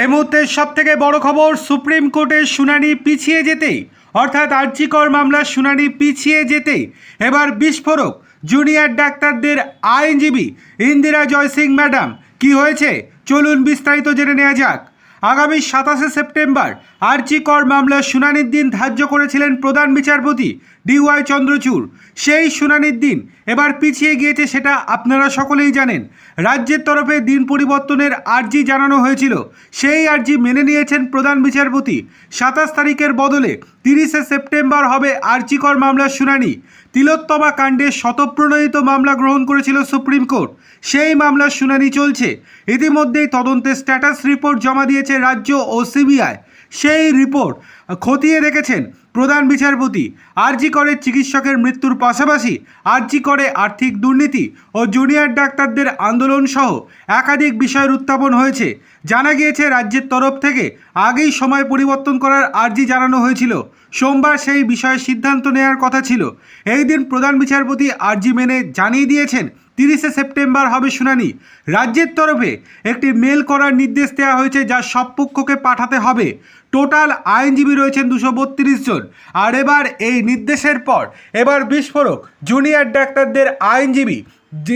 এই মুহূর্তে সব থেকে বড় খবর, সুপ্রিম কোর্টের শুনানি পিছিয়ে যেতেই, অর্থাৎ আর্জিকর মামলার শুনানি পিছিয়ে যেতেই, এবার বিস্ফোরক, জুনিয়র ডাক্তারদের আইনজীবী ইন্দিরা জয়সিং ম্যাডাম, কি হয়েছে? চলুন বিস্তারিত জেনে নেওয়া যাক। আগামী সাতাশে সেপ্টেম্বর আর্চি কর মামলার শুনানির দিন ধার্য করেছিলেন প্রধান বিচারপতি ডিওয়াই চন্দ্রচূড়। সেই শুনানির দিন এবার পিছিয়ে গিয়েছে সেটা আপনারা সকলেই জানেন। রাজ্যের তরফে দিন পরিবর্তনের আর্জি জানানো হয়েছিল। সেই আর্জি মেনে নিয়েছেন প্রধান বিচারপতি। সাতাশ তারিখের বদলে তিরিশে সেপ্টেম্বর হবে আর্জিকর মামলার শুনানি। তিলোত্তমা কাণ্ডে শতপ্রণোদিত মামলা গ্রহণ করেছিল সুপ্রিম কোর্ট। সেই মামলার শুনানি চলছে। ইতিমধ্যেই তদন্তের স্ট্যাটাস রিপোর্ট জমা দিয়েছে রাজ্য ও সিবিআই। সেই রিপোর্ট খতিয়ে দেখেছেন প্রধান বিচারপতি, আরজি করে চিকিৎসকের মৃত্যুর পাশাপাশি আরজি করে আর্থিক দুর্নীতি ও জুনিয়র ডাক্তারদের আন্দোলন সহ একাধিক বিষয়ের উত্থাপন হয়েছে। জানা গিয়েছে, রাজ্যের তরফ থেকে আগেই সময় পরিবর্তন করার আর্জি জানানো হয়েছিল। সোমবার সেই বিষয়ে সিদ্ধান্ত নেওয়ার কথা ছিল। এই দিন প্রধান বিচারপতি আর্জি মেনে জানিয়ে দিয়েছেন তিরিশে সেপ্টেম্বর হবে শুনানি। রাজ্যের তরফে একটি মেল করার নির্দেশ দেওয়া হয়েছে যা সব পক্ষকে পাঠাতে হবে। টোটাল আইনজীবী রয়েছেন দুশো বত্রিশ জন। আর এবার এই নির্দেশের পর, এবার বিস্ফোরক, জুনিয়র ডাক্তারদের আইনজীবী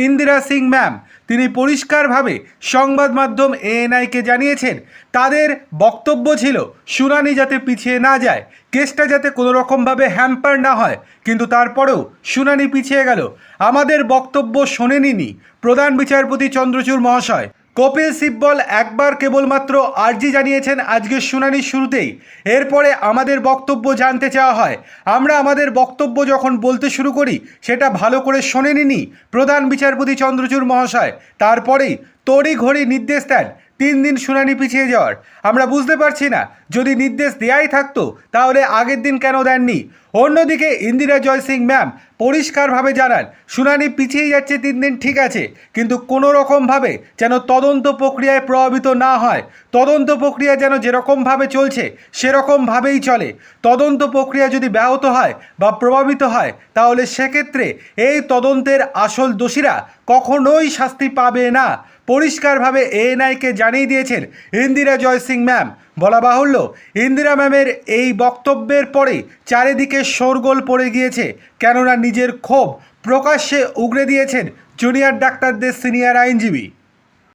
ইন্দিরা সিং ম্যাম তিনি পরিষ্কারভাবে সংবাদ মাধ্যম এএনআইকে জানিয়েছেন, তাদের বক্তব্য ছিল, শুনানি যাতে পিছিয়ে না যায়, কেসটা যাতে কোনো রকমভাবে হ্যাম্পার না হয়, কিন্তু তারপরেও শুনানি পিছিয়ে গেল। আমাদের বক্তব্য শোনেনি প্রধান বিচারপতি চন্দ্রচূড় মহাশয়। কপিল সিব্বল একবার কেবলমাত্র আর্জি জানিয়েছেন আজকের শুনানির শুরুতেই। এরপরে আমাদের বক্তব্য জানতে চাওয়া হয়। আমরা আমাদের বক্তব্য যখন বলতে শুরু করি, সেটা ভালো করে শোনেনি প্রধান বিচারপতি চন্দ্রচূড় মহাশয়। তারপরেই তড়ি ঘড়ি নির্দেশ দেন, তিন দিন শুনানি পিছিয়ে যাওয়ার। আমরা বুঝতে পারছি না, যদি নির্দেশ দেয়াই থাকতো, তাহলে আগের দিন কেন দেননি? অন্যদিকে ইন্দিরা জয়সিং ম্যাম পরিষ্কারভাবে জানান, শুনানি পিছিয়ে যাচ্ছে তিন দিন, ঠিক আছে, কিন্তু কোনো রকমভাবে যেন তদন্ত প্রক্রিয়ায় প্রভাবিত না হয়। তদন্ত প্রক্রিয়া যেন যেরকমভাবে চলছে, সেরকমভাবেই চলে। তদন্ত প্রক্রিয়া যদি ব্যাহত হয় বা প্রভাবিত হয়, তাহলে সেক্ষেত্রে এই তদন্তের আসল দোষীরা কখনোই শাস্তি পাবে না। পরিষ্কারভাবে এএনআইকে জানিয়ে দিয়েছেন ইন্দিরা জয়সিং ম্যাম। বলা বাহুল্য, ইন্দিরা ম্যামের এই বক্তব্যের পরে চারিদিকে শোরগোল পড়ে গিয়েছে, কেননা নিজের ক্ষোভ প্রকাশ্যে উগড়ে দিয়েছেন জুনিয়র ডাক্তারদের সিনিয়র আইনজীবী।